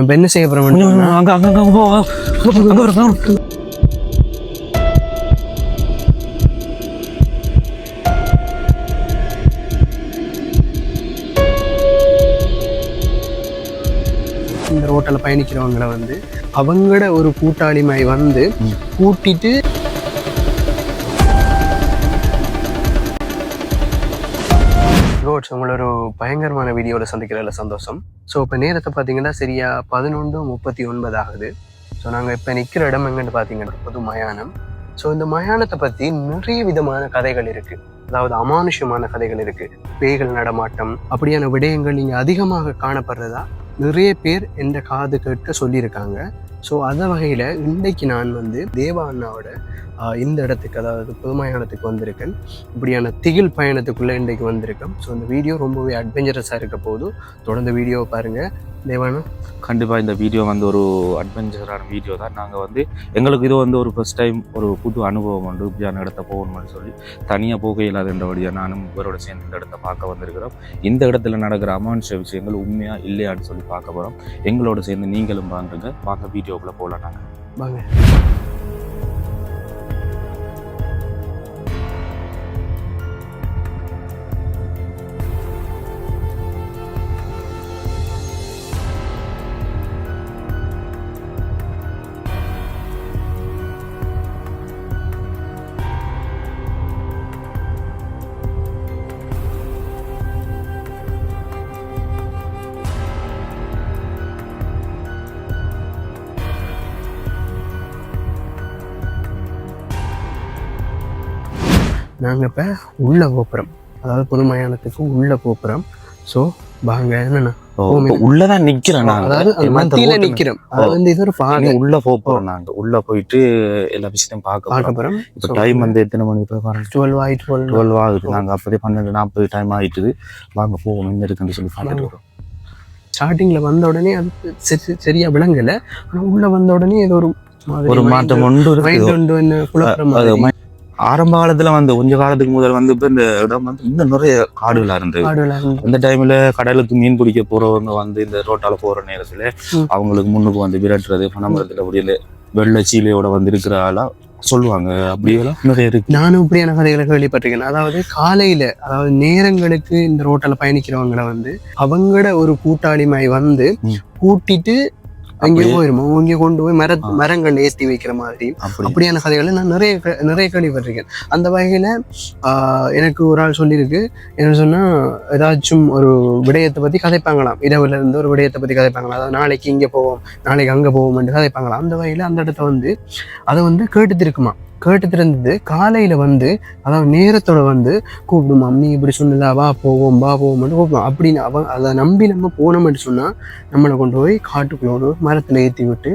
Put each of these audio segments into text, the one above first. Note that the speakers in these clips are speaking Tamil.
நம்ம என்ன செய்ய போறோம் அங்க அங்க இந்த ரோட்டில் பயணிக்கிறவங்கள வந்து அவங்களோட ஒரு கூட்டாளிமாய் வந்து கூட்டிட்டு ஸ்போர்ட்ஸ் உங்களை ஒரு பயங்கரமான வீடியோவில் சந்திக்கிறதுல சந்தோஷம். ஸோ இப்போ நேரத்தை பார்த்தீங்கன்னா சரியா பதினொன்று முப்பத்தி ஒன்பது ஆகுது. ஸோ நாங்கள் இப்போ நிற்கிற இடம் எங்கன்னு பார்த்தீங்கன்னா பொது மயானம். ஸோ இந்த மயானத்தை பற்றி நிறைய விதமான கதைகள் இருக்குது அதாவது அமானுஷ்யமான கதைகள் இருக்குது பேய்கள் நடமாட்டம் அப்படியான விடயங்கள் இங்கே அதிகமாக காணப்படுறதா நிறைய பேர் இந்த காது கேட்க சொல்லியிருக்காங்க. ஸோ அந்த வகையில் இன்றைக்கு நான் வந்து தேவா அண்ணாவோட இந்த இடத்துக்கு அதாவது புதுமயானத்துக்கு வந்திருக்கேன். இப்படியான திகில் பயணத்துக்குள்ளே இன்றைக்கு வந்திருக்கேன். ஸோ இந்த வீடியோ ரொம்பவே அட்வென்ச்சரஸாக இருக்க போது தொடர்ந்து வீடியோவை பாருங்கள் தேவானா? கண்டிப்பா இந்த வீடியோ வந்து ஒரு அட்வென்ச்சரான வீடியோ தான். நாங்க வந்து எங்களுக்கு இது வந்து ஒரு ஃபர்ஸ்ட் டைம் ஒரு புது அனுபவம் உண்டு. இப்படியான இடத்த போகணும்னு சொல்லி தனியா போக இல்லாதபடியா நானும் இவரோட சேர்ந்து இந்த இடத்த பார்க்க வந்திருக்கிறோம். இந்த இடத்துல நடக்கிற அமானுஷ விஷயங்கள் உண்மையா இல்லையான்னு சொல்லி பார்க்க போறோம். எங்களோட சேர்ந்து நீங்களும் வாங்குங்க. வாங்க வீடியோக்குள்ள போகலாம் நாங்க. வாங்க. நாங்கள் இப்போ உள்ள போப்புறோம் அதாவது புதுமயானத்துக்கு உள்ள போப்புறோம் ஸோ வாங்க என்னண்ணா? உள்ளதான் நிக்கிறேன் அதாவது மத்தியில நிக்கிறோம். அது வந்து இது ஒரு பாதை. உள்ள போறோம் நாங்க. உள்ள போயிட்டு எல்லா விஷயத்தையும் பார்க்க பார்க்க போறோம். இப்போ டைம் வந்து எத்தனை மணி போய் பாருங்க டுவெல் ஆயிட்டு டுவெல் ஆகுது. நாங்க அப்போதே பன்னெண்டு நாற்பது டைம் ஆயிட்டுது. வாங்க போகணும் இந்த இருக்குன்னு சொல்லி பார்த்துட்டு ஸ்டார்டிங்ல வந்த உடனே அது சரி சரியா விளங்கல. ஆனா உள்ள வந்த உடனே இது ஒரு ஒரு மாற்றம் ஒன்று ஆரம்ப காலத்துல வந்து கொஞ்ச காலத்துக்கு முதல் வந்து இப்ப இந்த இடம் வந்து இன்னும் நிறைய காடுகளா இருந்தது. அந்த டைம்ல கடலுக்கு மீன் பிடிக்க போறவங்க வந்து இந்த ரோட்டால போற நேரத்துல. அவங்களுக்கு முன்னுக்கு வந்து விரட்டுறது பணமரத்துல முடியல வெள்ளை சீலையோட வந்து இருக்கிற ஆளா சொல்லுவாங்க அப்படியெல்லாம் நிறைய இருக்கு நானும் இப்படியான கதைகளை கேள்விப்பட்டிருக்கேன் அதாவது காலையில அதாவது நேரங்களுக்கு இந்த ரோட்டில் பயணிக்கிறவங்கள வந்து அவங்களோட ஒரு கூட்டாளிமாய் வந்து. கூட்டிட்டு அங்கே அப்படியே- போயிருமோ இங்கே கொண்டு போய் மர. மரங்கள் ஏற்றி வைக்கிற மாதிரி. அப்படி. அப்படியான கதைகளை நான் நிறைய நிறைய கேள்விப்பட்டிருக்கேன். அந்த வகையில் எனக்கு ஒரு ஆள் சொல்லியிருக்கு. என்ன சொன்னால் ஏதாச்சும் ஒரு விடயத்தை பற்றி கதைப்பாங்களாம். இரவுல இருந்து ஒரு விடயத்தை பற்றி கதைப்பாங்களாம். அதாவது நாளைக்கு இங்கே போவோம் நாளைக்கு அங்கே போவோம்னு கதைப்பாங்களாம். அந்த வகையில் அந்த இடத்த வந்து அதை வந்து கேட்டுட்டு கேட்டுட்டு இருந்தது காலையில் வந்து அதாவது நேரத்தோட வந்து கூப்பிடும் மம்மி இப்படி சொன்னல வா போவோம் வா போவோம்னு கூப்பிடும் அப்படின்னு அவன் அதை நம்பி நம்ம போனோம்னு சொன்னால் நம்மளை கொண்டு போய் காட்டுக்குள்ள ஒரு மரத்தில் ஏற்றி விட்டு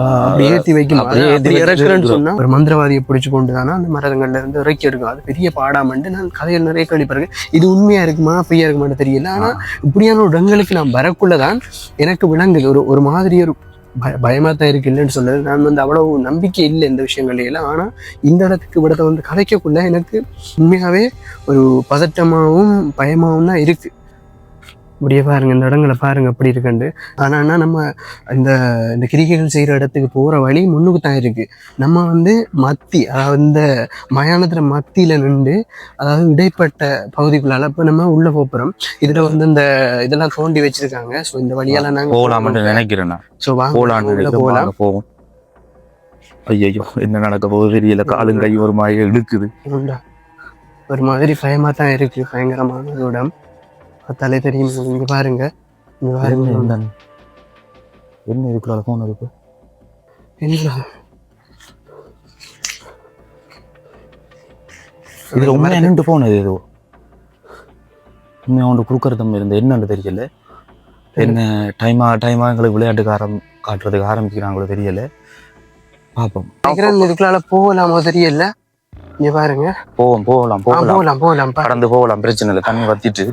ஆஹ் அப்படி ஏத்தி வைக்கணும் இறக்குறேன்னு இருக்கிறோம். சொன்னா ஒரு மந்திரவாதியை பிடிச்சு கொண்டு தானே அந்த மரங்கள்ல இருந்து இறக்கி எடுக்கும். அது பெரிய பாடாமண்டு நான் கதைகள் நிறைய கேள்விப்பட்டிருக்கேன். இது உண்மையா இருக்குமா பொய்யா இருக்குமான்னு தெரியல. ஆனா இப்படியான இடங்களுக்கு நான் வரக்குள்ளதான் எனக்கு விளங்குது. ஒரு ஒரு மாதிரி ஒரு பய பயமாக தான் இருக்கு இல்லைன்னு சொல்லுது நான் வந்து அவ்வளவு நம்பிக்கை இல்லை இந்த விஷயங்கள்ல. ஆனால் இந்த இடத்துக்கு விடத்தை வந்து கதைக்கக்குள்ள எனக்கு உண்மையாகவே ஒரு பதட்டமாகவும் பயமாகவும் தான் இருக்குது இப்படியே பாருங்க இந்த இடங்களை பாருங்க அப்படி இருக்குண்டு ஆனா என்ன நம்ம இந்த இந்த கிரிக்கைகள் செய்கிற இடத்துக்கு போகிற வழி முன்னுக்கு தான் இருக்குது நம்ம வந்து மத்தி அதாவது இந்த மயானத்தில் மத்தியில் நின்று அதாவது இடைப்பட்ட பகுதிக்குள்ளால இப்போ நம்ம உள்ளே போகிறோம் இதில் வந்து இந்த இதெல்லாம் தோண்டி வச்சிருக்காங்க. ஸோ இந்த வழியெல்லாம் நாங்கள் போகலாம்னு நினைக்கிறேன் நான். ஸோ வாங்க போகலாம். போவோம். ஐயோ என்ன நடக்க போகுது தெரியல. காலும் கை ஒரு மாதிரி இழுக்குது. ஒரு மாதிரி பயமாக தான் இருக்குது பயங்கரமான இடம். பார்த்தாலே தெரியும். இங்கே பாருங்க. இங்கே பாருங்க. என்ன இதுக்குள்ள போன இருக்கு? என்ன? இதுல உண்மையா நின்று போனது ஏதோ உண்மையா ஒன்று குறுக்கறதம் இருந்த என்னன்னு தெரியல. என்ன டைமா டைமா எங்களுக்கு விளையாட்டுக்கு ஆரம் காட்டுறதுக்கு ஆரம்பிக்கிறாங்களோ தெரியல. பார்ப்போம் இதுக்குள்ளால போகலாமோ தெரியல. இங்கே பாருங்க. போவோம் போகலாம் போகலாம். போகலாம் போகலாம். கடந்து போகலாம். பிரச்சனை இல்லை. தண்ணி வத்திட்டு.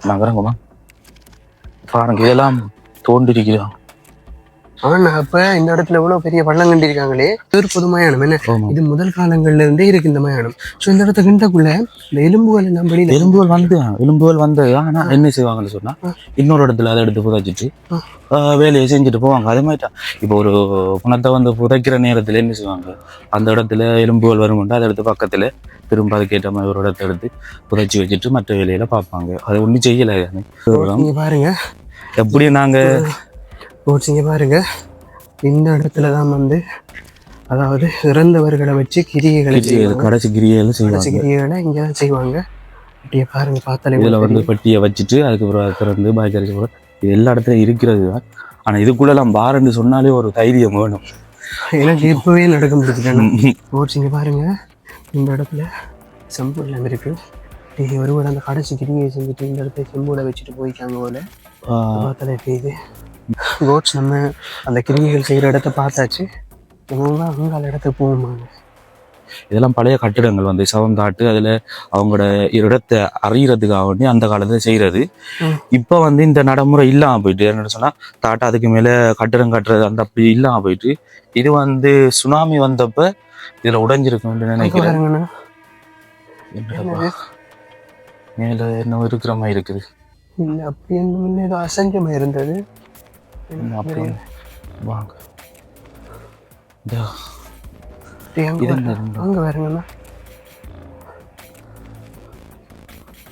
நாங்க இறங்குமா பாருங்க இதெல்லாம் தோண்டிருக்கிறோம் ஆனா அப்ப இந்த இடத்துல இவ்வளவு பெரிய பள்ளம் கண்டிருக்காங்களே? இது ஒரு பொது மயானம் என்ன? இது முதல் காலங்கள்ல இருந்தே இருக்கு இந்த மயானம். சோ இந்த இடத்த கிண்டக்குள்ள இந்த எலும்புகள் எல்லாம் வெளியில எலும்புகள் வந்து எலும்புகள் வந்து ஆனா என்ன செய்வாங்கன்னு சொன்னா இன்னொரு இடத்துல அதை எடுத்து புதைச்சிட்டு வேலையை செஞ்சுட்டு போவாங்க. அதே மாதிரி தான். இப்போ ஒரு பணத்தை வந்து புதைக்கிற நேரத்துல என்ன செய்வாங்க? அந்த இடத்துல எலும்புகள் வரும்ட்டு அதை எடுத்து பக்கத்துல திரும்ப அதுக்கேற்ற மாதிரி ஒரு இடத்த எடுத்து புதைச்சி வச்சுட்டு மற்ற வேலையில பார்ப்பாங்க. அது ஒன்றும் செய்யலை. பாருங்க. எப்படி நாங்க கோச்சிங்க பாருங்க. இந்த இடத்துல தான் வந்து அதாவது இறந்தவர்களை வச்சு கிரியைகளை கடைசி கிரியெல்லாம் கடைசி கிரியைகளை இங்க தான் செய்வாங்க. அப்படியே பாருங்க பார்த்தாலே இதுல வந்து பெட்டியை வச்சுட்டு அதுக்கப்புறம் அதை திறந்து பாய்க்கரிச்சு போட இது எல்லா இடத்துலயும் இருக்கிறது தான். ஆனா இதுக்குள்ளெல்லாம் பாருன்னு சொன்னாலே ஒரு தைரியம் வேணும். எனக்கு இப்பவே நடக்க முடிச்சுட்டேன் கோச்சிங்க பாருங்க. இந்த இடத்துல செம்பு எல்லாம் இருக்கு. இது ஒருவேளை அந்த கடைசி கிரியை செஞ்சுட்டு இந்த இடத்துல செம்போட வச்சுட்டு போய்க்காங்க போல. பார்த்தாலே தெரியுது. கோட்ஸ் நம்ம அந்த கிரிகைகள் செய்கிற இடத்த பார்த்தாச்சு. இவங்க அங்கே அந்த இடத்துக்கு போகுமாங்க. இதெல்லாம் பழைய கட்டிடங்கள் வந்து சவம் தாட்டு அதுல அவங்களோட இடத்தை அறியறதுக்காக வேண்டி அந்த காலத்துல செய்யறது ம். இப்ப வந்து இந்த நடைமுறை இல்லாம போயிட்டு என்ன சொன்னா தாட்டா அதுக்கு மேல கட்டிடம் கட்டுறது அந்த அப்படி இல்லாம போயிட்டு இது வந்து சுனாமி வந்தப்ப இதுல உடைஞ்சிருக்கும்னு நினைக்கிறேன். மேல என்ன இருக்கிற மாதிரி இருக்குது. இல்லை அப்படி என்ன முன்ன ஏதோ அசஞ்சமாக இருந்தது. அப்புறம் வாங்க அங்க பாருங்கண்ணா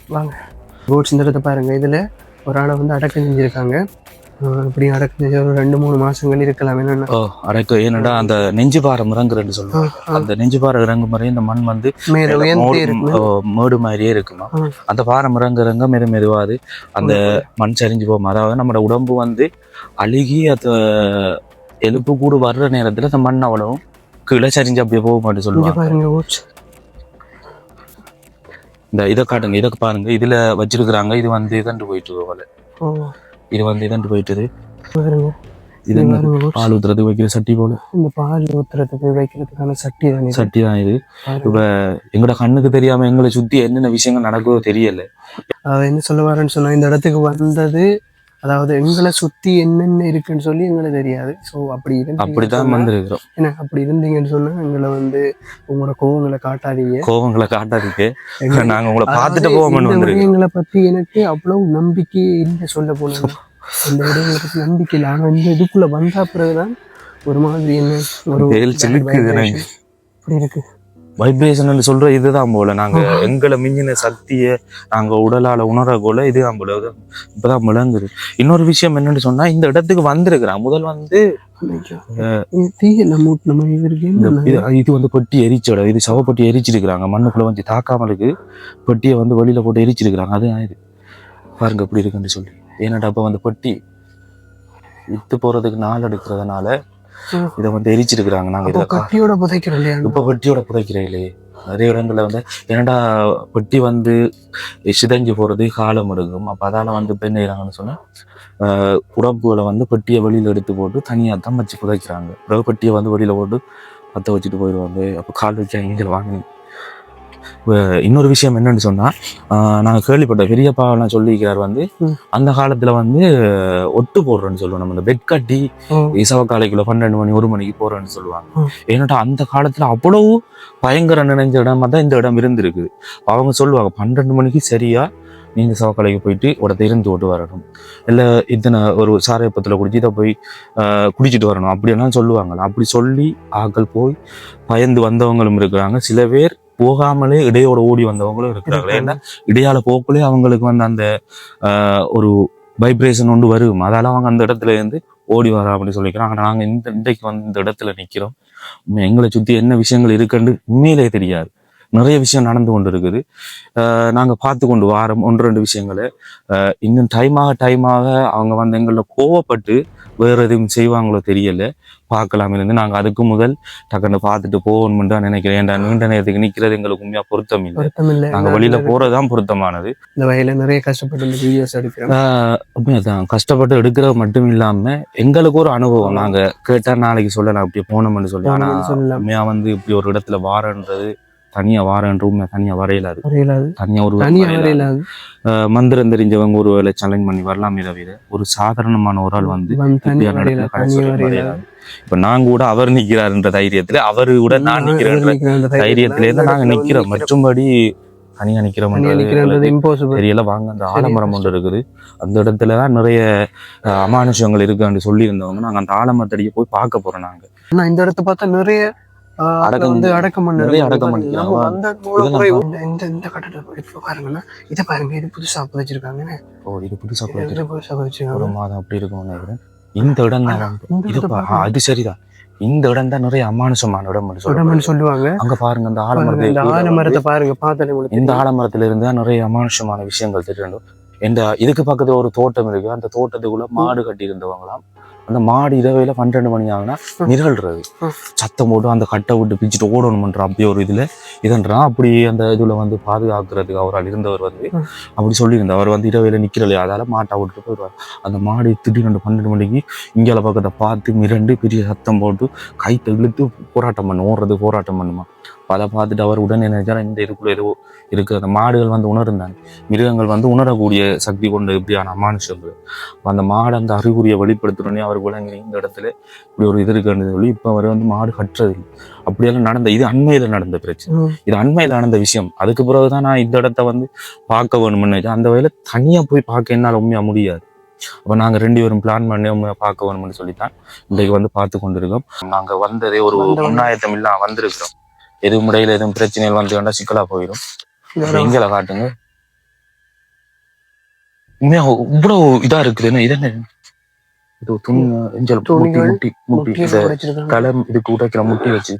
வாங்க கோட்ஸ் இந்த இடத்த பாருங்க இதுல ஒரு ஆளை வந்து அடக்கம் செஞ்சிருக்காங்க இப்படி ஒரு ரெண்டு மூணு மாசங்கள் இருக்கலாம். என்னன்னா ஓ அடக்க ஏன்னடா அந்த நெஞ்சு பாறை இறங்குறேன்னு சொல்லுவாங்க அந்த நெஞ்சு பாறை இறங்கு மாதிரி இந்த மண் வந்து மேடு மாதிரியே இருக்குமா. அந்த பாறை இறங்க இறங்க மெது மெதுவாது அந்த மண் சரிஞ்சு போகும். அதாவது நம்மளோட உடம்பு வந்து அழுகி அது எலும்பு கூடு வர்ற நேரத்துல அந்த மண் அவ்வளவும் கீழே சரிஞ்சு அப்படியே போக மாட்டேன் இங்க சொல்லுவாங்க. இந்த இதை காட்டுங்க இதை பாருங்க. இதுல வச்சிருக்கிறாங்க. இது வந்து இதண்டு போயிட்டு ஓ. இது வந்து இதண்டு போயிட்டுது. பாருங்க. இது பால் ஊத்துறது வைக்கிற சட்டி போல. இந்த பால் ஊத்துறதுக்கு வைக்கிறதுக்கான சட்டி தான் இது. சட்டி தான் இது. இப்ப எங்களோட கண்ணுக்கு தெரியாம எங்களை சுத்தி என்னென்ன விஷயங்கள் நடக்குதோ தெரியல. என்ன சொல்ல வரேன்னு சொன்னா இந்த இடத்துக்கு வந்தது அதாவது எங்களை சுத்தி என்னென்ன இருக்குன்னு சொல்லி எங்களுக்கு தெரியாது. ஸோ அப்படி இருந்து அப்படித்தான் வந்திருக்கிறோம். என்ன அப்படி இருந்தீங்கன்னு சொன்னா எங்களை வந்து உங்களோட கோவங்களை காட்டாதீங்க. கோவங்களை காட்டாதீங்க. எங்க- நாங்க உங்களை பார்த்துட்டு இந்த வந்திருக்கோம் விடயங்களை பத்தி எனக்கு அவ்வளவு நம்பிக்கையே இல்லை சொல்ல போனாங்க இந்த விடயங்களை பத்தி நம்பிக்கை இல்லை. ஆனா இந்த இதுக்குள்ள வந்தா பிறகுதான் ஒரு மாதிரி என்ன ஒரு. இப்படி இருக்கு. வைப்ரேஷன் சொல்ற இதுதான் போல. நாங்க எங்களை மிஞ்சின சக்திய நாங்க உடலால உணர போல இதுதான் போல. இப்பதான் விளங்குது இன்னொரு விஷயம் என்னன்னு சொன்னா இந்த இடத்துக்கு வந்திருக்கிறான். முதல் வந்து. இது வந்து பெட்டி எரிச்சோட இது சவப்பட்டி எரிச்சிருக்கிறாங்க. மண்ணுக்குள்ள வந்து தாக்காம இருக்கு. பெட்டியை வந்து வெளியில போட்டு எரிச்சிருக்கிறாங்க. அதுதான் இது பாருங்க எப்படி இருக்குன்னு சொல்லி. ஏன்னாடா அப்ப வந்து பெட்டி வித்து போறதுக்கு நாள் எடுக்கிறதுனால. இதை வந்து எரிச்சிருக்கிறாங்க. நாங்க இதை கட்டியோட புதைக்கிறோம் இல்லையா? இப்ப பெட்டியோட புதைக்கிறீங்களே. நிறைய இடங்கள்ல வந்து என்னடா பெட்டி வந்து சிதைஞ்சு போறது காலம் எடுக்கும். அப்ப அதால வந்து இப்ப என்ன செய்றாங்கன்னு சொன்னா ஆஹ் உடம்புகளை வந்து பெட்டியை வெளியில எடுத்து போட்டு தனியா தான் வச்சு புதைக்கிறாங்க. பிறகு பெட்டியை வந்து வெளியில போட்டு பத்த வச்சுட்டு போயிடுவாங்க. அப்ப கால் வச்சு இங்கே வாங்க. இன்னொரு விஷயம் என்னன்னு சொன்னா ஆஹ் நாங்க கேள்விப்பட்ட பெரியப்பாவெல்லாம் சொல்லிக்கிறார் வந்து. அந்த காலத்துல வந்து ஒட்டு போடுறோன்னு சொல்லுவோம் நம்ம இந்த பெட் கட்டி இசவக்காலைக்குள்ள பன்னெண்டு மணி ஒரு மணிக்கு போறேன்னு சொல்லுவாங்க. ம். ஏன்னாடா அந்த காலத்துல அவ்வளவு பயங்கர நினைஞ்ச இடமா தான் இந்த இடம் இருந்திருக்குது அவங்க சொல்லுவாங்க பன்னெண்டு மணிக்கு சரியா நீங்க சவக்காலைக்கு போயிட்டு உடத்த இருந்து ஓட்டு வரணும். இல்ல இத்தனை ஒரு சாரையப்பத்துல குடிச்சு இதை போய் குடிச்சிட்டு வரணும். அப்படியெல்லாம் சொல்லுவாங்க. அப்படி சொல்லி ஆட்கள் போய் பயந்து வந்தவங்களும் இருக்கிறாங்க. சில பேர் போகாமலே இடையோட ஓடி வந்தவங்களும் இருக்கிறாங்க ஏன்னா இடையால போக்குள்ளே அவங்களுக்கு வந்து அந்த ஒரு வைப்ரேஷன் ஒன்று வரும். அதால அவங்க அந்த இடத்துல இருந்து ஓடி வரா அப்படின்னு சொல்லிக்கிறாங்க. ஆனால் நாங்க இந்த இன்றைக்கு வந்து இந்த இடத்துல நிக்கிறோம். எங்களை சுத்தி என்ன விஷயங்கள் இருக்குன்னு உண்மையிலே தெரியாது. நிறைய விஷயம் நடந்து கொண்டு இருக்குது நாங்கள் நாங்க பார்த்து கொண்டு வாரம் ஒன்று ரெண்டு விஷயங்களை இன்னும் டைமாக டைமாக அவங்க வந்து எங்களை கோவப்பட்டு வேற எதுவும் செய்வாங்களோ தெரியல. பார்க்கலாம். இருந்து நாங்க அதுக்கு முதல் டக்குன்னு பார்த்துட்டு போகணும்னு தான் நினைக்கிறேன். ஏன்டா நீண்ட நேரத்துக்கு நிக்கிறது எங்களுக்கு உண்மையா பொருத்தம் இல்லை. பொருத்தம் இல்லை. நாங்க வெளியில போறதுதான் பொருத்தமானது. இந்த வயல நிறைய கஷ்டப்பட்டு வீடியோஸ் எடுக்கிறோம். உண்மையாதான் கஷ்டப்பட்டு எடுக்கிறது மட்டும் இல்லாம எங்களுக்கு ஒரு அனுபவம். நாங்க கேட்டா நாளைக்கு சொல்லலாம் அப்படியே போனோம்னு சொல்லி. ஆனா சொல்லலாம். உண்மையா வந்து இப்படி ஒரு இடத்துல வாரன்றது தனியா வாரன்ற உண்மை தனியா வரையலாது. வரையலாது. தனியா ஒரு வரையலாது. மந்திரம் தெரிஞ்சவங்க ஒரு வேலை சேலஞ்ச் பண்ணி வரலாம் தவிர ஒரு சாதாரணமான ஒரு ஆள் வந்து. இப்ப நான் கூட அவர் நிக்கிறாருன்ற தைரியத்துல அவரு கூட நான் நிக்கிறேன்ற தைரியத்திலே தான் நாங்க நிக்கிறோம். மற்றும்படி தனியா தனியா நிக்கிறன்றது நிக்கிறோம் இம்பாசிபிள் தெரியல. வாங்க அந்த ஆலமரம் ஒன்று இருக்குது. அந்த இடத்துல தான் நிறைய அமானுஷங்கள் இருக்குன்னு சொல்லியிருந்தவங்க. நாங்க அந்த ஆலமரத்தடியை போய் பார்க்க போறோம் நாங்க. ஆனா இந்த இடத்த பார்த்தா நிறைய அடக்கம் வந்து அடக்கம் நிறைய அடக்கம். இந்த- இந்த கட்டடம் இப்ப பாருங்கன்னா இதை பாருங்க இது புதுசா புதைச்சிருக்காங்க ஓ இது புதுசா இது போயிட்டு புதுசா ஒரு புதைச்சிருக்காங்க மாதம் அப்படி இருக்கும்னு நினைக்கிறேன். இந்த இடம் தான் இது. அது சரிதான். இந்த இடம் தான் நிறைய அமானுஷமான இடம் சொல்லுவாங்க. அங்க பாருங்க அந்த ஆலமரத்தை ஆலமரத்தை பாருங்க பார்த்தாலே உங்களுக்கு இந்த தெரியும். ஆலமரத்துல இருந்து நிறைய அமானுஷமான விஷயங்கள் தெரியணும் இந்த இதுக்கு பக்கத்துல ஒரு தோட்டம் இருக்கு. அந்த தோட்டத்துக்குள்ள மாடு கட்டி இருந்தவங்களாம் அந்த மாடு இரவையில பன்னெண்டு மணி ஆகுனா நிகழ்றது. சத்தம் போட்டு அந்த கட்டை விட்டு பிச்சுட்டு ஓடணும்ன்ற அப்படி ஒரு இதுல இதன்றான். அப்படி அந்த இதுல வந்து பாதுகாக்கிறதுக்கு அவரால் இருந்தவர் வந்து. அப்படி சொல்லியிருந்தார். அவர் வந்து இரவையில நிக்கிறலையா அதால மாட்டை விட்டு போயிடுவார். அந்த மாடு திடீர்னு பன்னெண்டு மணிக்கு இங்கால பக்கத்தை பார்த்து மிரண்டு பெரிய சத்தம் போட்டு கைத்தை இழுத்து போராட்டம் பண்ணு ஓடுறது போராட்டம் பண்ணுமா. அதை பார்த்துட்டு அவர் உடனே நினைச்சாரா இந்த இதுக்குள்ள ஏதோ இருக்கு. அந்த மாடுகள் வந்து உணர்ந்தாங்க. மிருகங்கள் வந்து உணரக்கூடிய சக்தி கொண்ட இப்படியான அமானுஷங்கள். அந்த மாடு அந்த அறிகுறியை வெளிப்படுத்தணுன்னே அவர் விளங்கி இந்த இடத்துல இப்படி ஒரு இது இருக்குன்னு சொல்லி இப்போ அவர் வந்து மாடு கட்டுறது இல்லை அப்படியெல்லாம் நடந்த இது அண்மையில நடந்த பிரச்சனை. இது அண்மையில நடந்த விஷயம். அதுக்கு பிறகுதான் நான் இந்த இடத்த வந்து பார்க்க வேணும்னு அந்த வகையில தனியா போய் பார்க்க என்னால் உண்மையா முடியாது. அப்ப நாங்க ரெண்டு பேரும் பிளான் பண்ணி உண்மையா பார்க்க வேணும்னு சொல்லித்தான் இன்றைக்கு வந்து பார்த்து கொண்டிருக்கோம். நாங்க வந்ததே ஒரு முன்னாயத்தம் இல்லாம வந்திருக்கிறோம். எதுவும் இடையில எதுவும் பிரச்சனைகள் வந்து வேண்டாம் சிக்கலா போயிடும் எங்களை காட்டுங்க. உண்மையா இவ்வளவு இதா இருக்குது என்ன இது என்ன? இது துணி எஞ்சல் முட்டி முட்டி முட்டி. களம் இதுக்கு உடைக்கிற முட்டி வச்சு.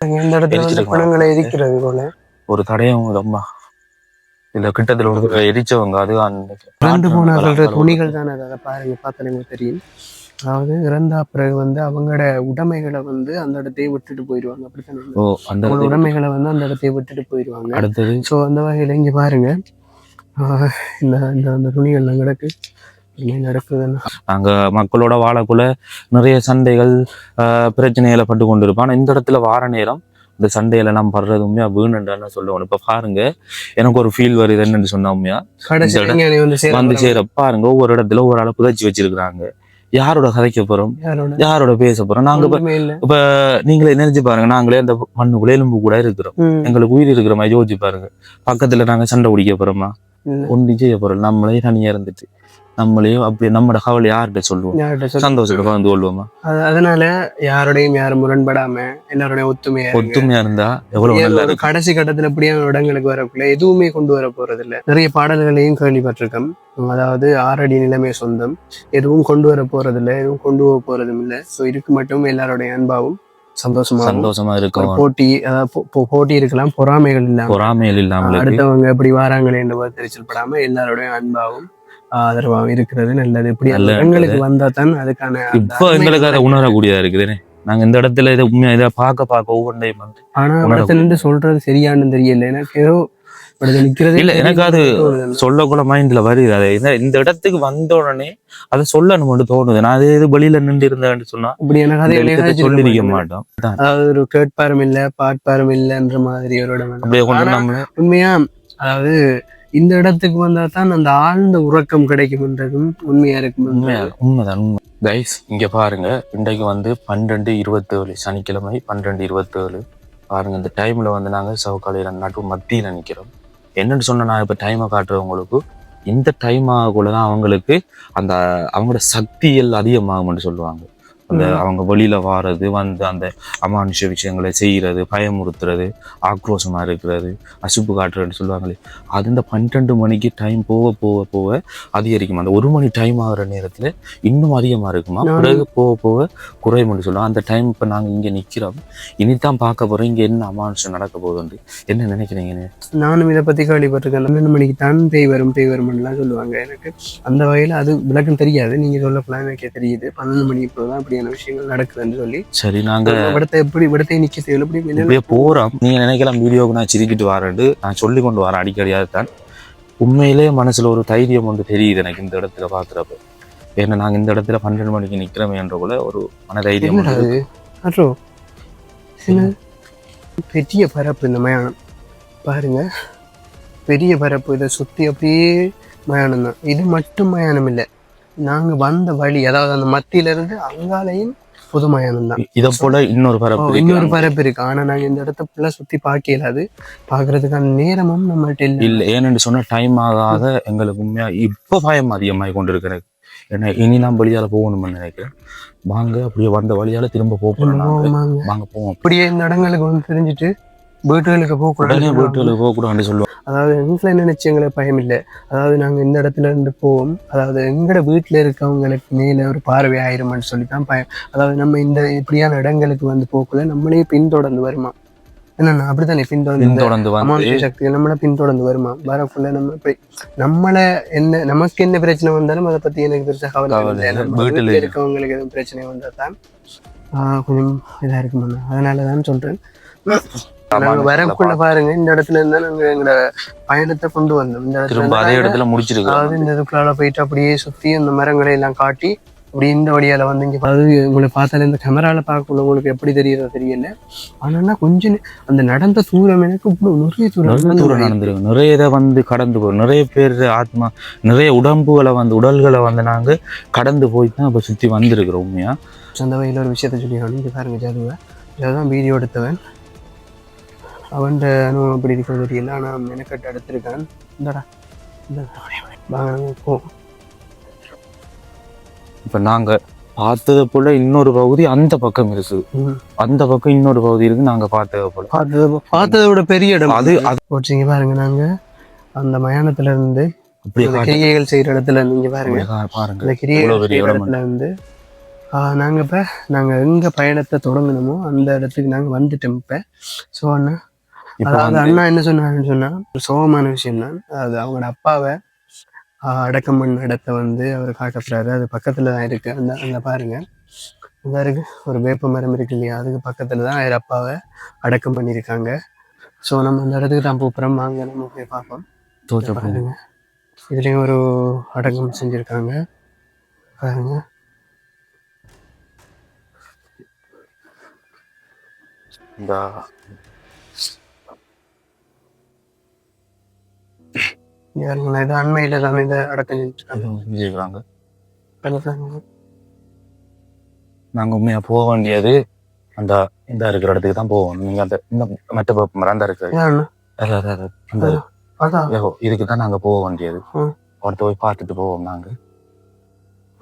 இந்த இடத்துல வந்து. பிணங்களை எரிக்கிறது போல. ஒரு தடையும் ரொம்ப இல்ல கிட்டத்துல ஒரு எரிச்சவங்க அது அந்த துணிகள் தானே அது. பாருங்க உங்களுக்கு தெரியும். அதாவது இறந்தா பிறகு வந்து அவங்களோட உடைமைகளை வந்து அந்த இடத்தையே விட்டுட்டு போயிடுவாங்க. அப்படித்தானே ஓ அந்த உடைமைகளை வந்து அந்த இடத்தையே விட்டுட்டு போயிடுவாங்க. அடுத்தது? ஸோ அந்த வகையில் இங்கே பாருங்க. இந்த இந்த அந்த துணிகள்லாம் கிடக்கு. நாங்க மக்களோட வாழக்குள்ள நிறைய சண்டைகள் பிரச்சனைகளை பட்டு கொண்டிருப்போம். ஆனா இந்த இடத்துல வார நேரம் இந்த சண்டையில நம்ம படுறது உண்மையா வீணுன்னு சொல்லுவோம். இப்ப பாருங்க எனக்கு ஒரு ஃபீல் வருது என்னன்னு சொன்னா உண்மையா? வந்து சேர பாருங்க ஒவ்வொரு இடத்துல ஒவ்வொரு ஆளை புதைச்சி வச்சிருக்கிறாங்க. யாரோட கதைக்க போறோம்? யாரோட? பேச போறோம்? நாங்க இப்ப நீங்களே நினைச்சு பாருங்க நாங்களே அந்த மண்ணுக்குள்ள எலும்பு கூட இருக்கிறோம். எங்களுக்கு உயிர் இருக்கிற மாதிரி யோசிச்சு பாருங்க. பக்கத்துல நாங்க சண்டை பிடிக்க போறோமா. ஒன்றும் செய்ய போறோம். நம்மளே தனியா இருந்துட்டு. நம்மளையும் அப்படி நம்மட கவலை யார்கிட்ட சொல்லுவோம்? சந்தோஷத்தை பகிர்ந்து கொள்வோமா? அது- அதனால யாரோடையும் யாரும் முரண்படாம எல்லாரோடையும் ஒத்துமையா. ஒத்துமையா இருந்தா எவ்வளவு நல்லா கடைசி கட்டத்துல இப்படியான இடங்களுக்கு வரக்குள்ள எதுவுமே கொண்டு வர போறது இல்ல. நிறைய பாடல்களையும் கேள்விப்பட்டிருக்கோம். அதாவது ஆறடி நிலைமை சொந்தம். எதுவும் கொண்டு வர போறது இல்ல எதுவும் கொண்டு போக போறதும் இல்ல. சோ இருக்கு மட்டும் எல்லாரோடைய அன்பாவும் சந்தோஷமா ஒரு இருக்கும் போட்டி அதாவது போட்டி இருக்கலாம் பொறாமைகள் இல்லாம. பொறாமையில் இல்லாமல். அடுத்தவங்க எப்படி வாராங்களே என்று தெரிச்சல் படாம எல்லாரோடையும் அன்பாவும் ஆதரவாகவும் இருக்கிறது நல்லது. இப்படி நல்ல இடங்களுக்கு வந்தா தான் அதுக்கான இப்போ அருமை எங்களுக்கு அதை உணரக்கூடியதா இருக்குதுன்னு நாங்க இந்த இடத்துல இதை உண்மையா இதை பார்க்க பார்க்க ஒவ்வொன்றையும் வந்து ஆனா அடுத்த நின்று சொல்றது சரியானு தெரியல. எனக்கு ஏதோ இல்ல, எனக்கு அது சொல்லக்கூட மைண்ட்ல வருது. அது இந்த- இடத்துக்கு வந்த உடனே அதை சொல்லணும்னு தோணுது. நான் அது இது வெளியில நின்று இருந்தேன்னு சொன்னா இப்படி எனக்கு அதை சொல்லிருக்க மாட்டோம். அதாவது ஒரு கேட்பாரும் இல்ல பாட்பாரும் இல்லன்ற மாதிரி ஒரு இடம் உண்மையா அதாவது இந்த இடத்துக்கு வந்தால் தான் அந்த ஆழ்ந்த உறக்கம் கிடைக்கும் என்றதும் உண்மையாக இருக்கும் உண்மைதான் உண்மை. கைஸ் இங்கே பாருங்க. இன்றைக்கு வந்து பன்னெண்டு இருபத்தேழு சனிக்கிழமை பன்னெண்டு இருபத்தேழு. பாருங்க இந்த டைமில் வந்து நாங்கள் சவுக்காலையில் நட்டு மத்தியில் நிற்கிறோம் என்னென்னு சொன்னால் நான் இப்போ டைமை காட்டுறவங்களுக்கு இந்த டைம் ஆகக்குள்ளதான் அவங்களுக்கு அந்த அவங்களோட சக்திகள் அதிகமாகும்னு சொல்லுவாங்க. அந்த. அவங்க வெளியில வாரது வந்து அந்த அமானுஷ விஷயங்களை செய்யறது பயமுறுத்துறது ஆக்ரோஷமா இருக்கிறது அசுப்பு காட்டுறதுன்னு சொல்லுவாங்களே அது இந்த பன்னெண்டு மணிக்கு டைம் போக போக போக அதிகரிக்கும்? அந்த ஒரு மணி டைம் ஆகுற நேரத்துல இன்னும் அதிகமா இருக்குமா? பிறகு போக போக குறையும்னு சொல்லுவோம் அந்த டைம் இப்ப நாங்க இங்க நிக்கிறோம். இனிதான் பார்க்க போறோம். இங்க என்ன அமானுஷம் நடக்க போகுதுன்னு என்ன நினைக்கிறீங்க நானும் இதை பத்தி கேள்விப்பட்டிருக்கேன். பன்னெண்டு மணிக்கு தான் பேய் வரும் பேய் வரும்லாம் சொல்லுவாங்க எனக்கு. அந்த வகையில அது விளக்கம் தெரியாது. நீங்க சொல்லப்பலாம் எனக்கே தெரியுது. பன்னெண்டு மணி இப்போதான் அப்படியான விஷயங்கள் நடக்குதுன்னு சொல்லி சரி நாங்க விடத்தை எப்படி விடத்தை நிக்க தேவை எப்படி போறோம். நீங்க நினைக்கலாம் வீடியோவுக்கு நான் சிரிக்கிட்டு வரேன்ட்டு நான் சொல்லி கொண்டு வரேன் அடிக்கடியாக தான் உண்மையிலே மனசுல ஒரு தைரியம் ஒன்று தெரியுது எனக்கு இந்த இடத்துல பாக்குறப்ப. ஏன்னா நாங்க இந்த இடத்துல பன்னெண்டு மணிக்கு நிக்கிறோமேன்ற போல ஒரு மன தைரியம் பெரிய பரப்பு இந்த மயானம். பாருங்க. பெரிய பரப்பு இதை சுற்றி அப்படியே மயானம் தான் இது மட்டும் மயானம் இல்லை நாங்கள் வந்த வழி அதாவது அந்த மத்தியில இருந்து அங்காலையும் புது மயானம் தான் இதை போல இன்னொரு பரப்பு. இன்னொரு பரப்பு இருக்கு. ஆனா நாங்க இந்த இடத்த ஃபுல்லா சுத்தி பார்க்க இயலாது. பாக்குறதுக்கான நேரமும் நம்மள்ட்ட இல்லை. இல்ல ஏன்னு சொன்னா டைம் ஆக ஆக எங்களுக்கு உண்மையா இப்ப பயம் அதிகமாகி கொண்டு இருக்கு எனக்கு ஏன்னா இனி நான் வழியால போகணும்னு நினைக்கிறேன். வாங்க அப்படியே வந்த வழியால திரும்ப போகணும். வாங்க போவோம். அப்படியே இந்த இடங்களுக்கு வந்து தெரிஞ்சுட்டு வீட்டுகளுக்கு போக உடனே கூடாது வீட்டுகளுக்கு போக கூடாதுன்னு சொல்லுவாங்க. அதாவது எங்களை நினைச்சு எங்களுக்கு பயம் இல்லை அதாவது நாங்க இந்த இடத்துல இருந்து போவோம். அதாவது எங்கட வீட்டுல இருக்கவங்களுக்கு மேல ஒரு பார்வை ஆயிருமான்னு சொல்லி தான் பயம். அதாவது நம்ம இந்த இப்படியான இடங்களுக்கு வந்து போக்குள்ள நம்மளே பின்தொடர்ந்து வருமா? என்னண்ணா அப்படித்தானே பின்தொடர்ந்து அமானுஷ்ய சக்திகள் நம்மள பின்தொடர்ந்து வருமா? வரக்குள்ள நம்ம இப்படி நம்மள என்ன நமக்கு என்ன பிரச்சனை வந்தாலும் அதை பத்தி எனக்கு பெருசா கவலை வீட்டுல இருக்கவங்களுக்கு எதுவும் பிரச்சனை வந்தா தான் ஆஹ் கொஞ்சம் இதா இருக்குமாண்ணா. அதனால தான் சொல்றேன். நாங்க வரக்குள்ள பாருங்க இந்த இடத்துல இருந்தா நாங்க எங்களோட பயணத்தை கொண்டு வந்தோம். இந்த இடத்துல அதே இடத்துல முடிச்சிருக்கோம் அதாவது இந்த இதுக்குள்ளால போயிட்டு அப்படியே சுத்தி அந்த மரங்களை எல்லாம் காட்டி அப்படி இந்த வழியால வந்து இங்க அதாவது உங்களை பார்த்தாலே இந்த கேமரால பார்க்கல உங்களுக்கு எப்படி தெரியுதோ தெரியல. ஆனா கொஞ்சம் அந்த நடந்த தூரம் எனக்கு இவ்வளவு நிறைய தூரம் தூரம். நடந்திருக்கு. நிறைய இதை வந்து கடந்து போய் நிறைய பேர் ஆத்மா நிறைய உடம்புகளை வந்து உடல்களை வந்து நாங்க கடந்து போய் தான் இப்ப சுத்தி வந்திருக்கிறோம் உண்மையா. அந்த வகையில் ஒரு விஷயத்த சொல்லி இங்க பாருங்க ஜாதுவை. ஜாதான் வீடியோ எடுத்தவன் அவன் அனுபவம் அப்படி இருக்கிறது தெரியல ஆனா மெனக்கட்டு எடுத்திருக்கான். இந்தடா இந்த. வாங்க போவோம் இப்ப நாங்க பார்த்தது போல இன்னொரு பகுதி அந்த பக்கம் இருக்குது. அந்த பக்கம் இன்னொரு பகுதி இருக்கு நாங்க பார்த்தது போல. பார்த்தது பார்த்ததை விட பெரிய இடம். அது அது. போச்சுங்க பாருங்க நாங்க. அந்த மயானத்துல இருந்து. கிரியைகள் செய்யற இடத்துல நீங்க பாருங்க. பாருங்க. அந்த கிரியைகள் இடத்துல ஆஹ், நாங்க இப்ப நாங்க எங்க பயணத்தை தொடங்கணுமோ அந்த இடத்துக்கு நாங்க வந்துட்டோம் இப்ப. சோ அண்ணா இப்ப அதாவது அண்ணா என்ன சொன்னாங்கன்னு சொன்னா ஒரு சோகமான விஷயம் தான் அது அவங்களோட அப்பாவை அடக்கம் பண்ண இடத்த வந்து அவர் காட்டப்படுறாரு அது பக்கத்துல தான் இருக்கு. அந்த அந்த பாருங்க. இந்த இருக்கு. ஒரு வேப்ப மரம் இருக்கு இல்லையா? அதுக்கு பக்கத்துல தான் அவர் அப்பாவை அடக்கம் பண்ணியிருக்காங்க. ஸோ நம்ம அந்த இடத்துக்கு தான் போகிறோம் வாங்க நம்ம போய் பார்ப்போம். தோற்ற பாருங்க. இதுலயும் ஒரு அடக்கம் செஞ்சிருக்காங்க. பாருங்க. இந்த இங்க பாருங்களேன், இது அண்மையில தான் இதை அடக்கம் செஞ்சிருக்காங்க இது செஞ்சிருக்காங்க. பாருங்க. நாங்க உண்மையா போக வேண்டியது அந்த இந்த இருக்கிற இடத்துக்கு தான் போவோம் நீங்க அந்த இந்த மற்ற பக்கம் மரம் தான் இதுக்கு தான் நாங்க போக வேண்டியது. ஒருத்த போய் பார்த்துட்டு போவோம் நாங்க.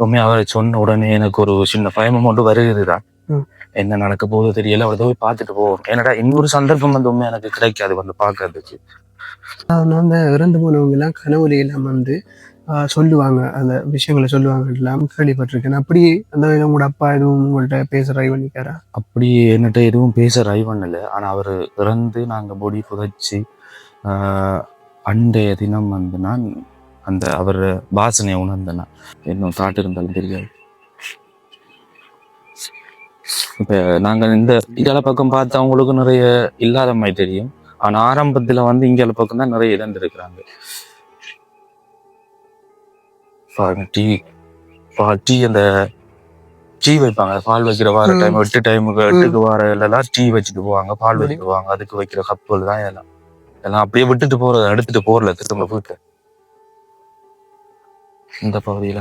உண்மையா அவர் சொன்ன உடனே எனக்கு ஒரு சின்ன பயமும் ஒன்று வருகிறதுதான் ம். என்ன நடக்க போகுதோ தெரியல. அவர்த்த போய் பார்த்துட்டு போவோம். என்னடா இன்னொரு சந்தர்ப்பம் வந்து உண்மையா எனக்கு கிடைக்காது வந்து பார்க்கறதுக்கு. நான் அந்த இறந்து போனவங்கெல்லாம் கனவுல எல்லாம் வந்து ஆஹ், சொல்லுவாங்க. அந்த விஷயங்களை சொல்லுவாங்க எல்லாம் கேள்விப்பட்டிருக்கேன். அப்படி அந்த உங்களோட அப்பா எதுவும் உங்கள்ட்ட பேச ட்ரை பண்ணிக்காரா அப்படி என்னட்ட எதுவும் பேச ரை பண்ணல ஆனா அவர் இறந்து நாங்க பொடி புதைச்சி ஆஹ், தினம் வந்து நான் அந்த அவர் வாசனையை உணர்ந்தேன் நான். இன்னும் காட்டு இருந்தாலும் தெரியாது. இப்ப நாங்க இந்த இங்கால பக்கம் பார்த்தா அவங்களுக்கு நிறைய இல்லாத மாதிரி தெரியும். ஆனா ஆரம்பத்துல வந்து இங்கால பக்கம் தான் நிறைய இழந்திருக்கிறாங்க பாருங்க டீ பால் டீ அந்த டீ வைப்பாங்க. பால் வைக்கிற வார. டைம் எட்டு டைமுக்கு எட்டுக்கு வார எல்லாம் டீ வச்சுட்டு போவாங்க. பால் வச்சுட்டு போவாங்க. அதுக்கு வைக்கிற கப்புகள் தான் எல்லாம் எல்லாம் அப்படியே விட்டுட்டு போறது எடுத்துட்டு போறல திரும்ப வீட்டு இந்த பகுதியில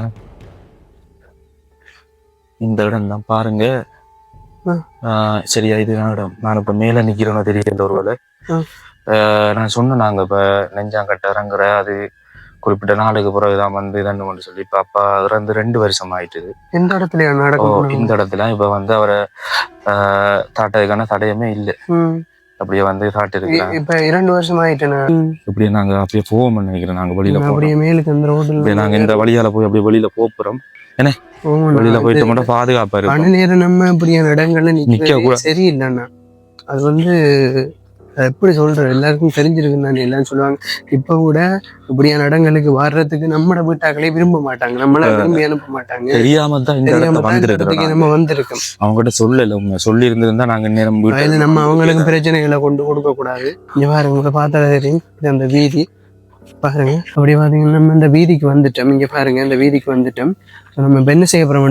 இந்த இடம் தான். பாருங்க. சரியா இது இடம்? நான் இப்ப மேல நிக்கிறேன்னு தெரியல ஒரு வேலை ம். ஆஹ் நான் சொன்னேன் நாங்க இப்ப நெஞ்சாங்கட்ட இறங்குற அது குறிப்பிட்ட நாளுக்கு பிறகுதான் வந்து இதன்னு ஒன்று சொல்லி இப்ப அப்பா இறந்து ரெண்டு வருஷம் ஆயிட்டுது எந்த இடத்துல நடக்கும் இந்த இடத்துல இப்ப வந்து அவரை தாட்டதுக்கான தடயமே இல்லை. அப்படியே வந்து இருக்கிறாங்க இப்ப இரண்டு வருஷம் ஆயிட்டேன் இப்படியே நாங்க அப்படியே போவோம்னு நினைக்கிறேன் நாங்க போறோம். அப்படியே மேலுக்கு அந்த இப்படியே நாங்க இந்த வழியால போய் அப்படியே வெளியில போறோம் வெளியில போயிட்டு மட்டும் பாதுகாப்பா இருக்கும். பணி நேரம் நம்ம இப்படியான இடங்கள்ல நிக்க கூட- சரியில்லைண்ணா. அது வந்து எப்படி சொல்றேன் எல்லாருக்கும் தெரிஞ்சிருக்கு நான் எல்லாரும் சொல்லுவாங்க இப்ப கூட இப்படியான இடங்களுக்கு வர்றதுக்கு நம்மட வீட்டாக்களே விரும்ப மாட்டாங்க நம்மள விரும்பி அனுப்ப மாட்டாங்க தெரியாம தான் இந்த தான் இடத்துக்கு நம்ம வந்திருக்கோம் அவங்க கிட்ட சொல்லல உண்மை சொல்லி இருந்திருந்தா நாங்க நேரம் அதுல நம்ம அவங்களுக்கு பிரச்சனைகளை கொண்டு கொடுக்க கூடாது இங்க பாருங்க உங்களை பார்த்தா தெரியும் இது அந்த வீதி பாருங்க அப்படி பாத்தீங்கன்னா நம்ம இந்த வீதிக்கு வந்துட்டோம் இங்க பாருங்க இந்த வீதிக்கு வந்துட்டோம் நம்ம என்ன செய்ய போறோம்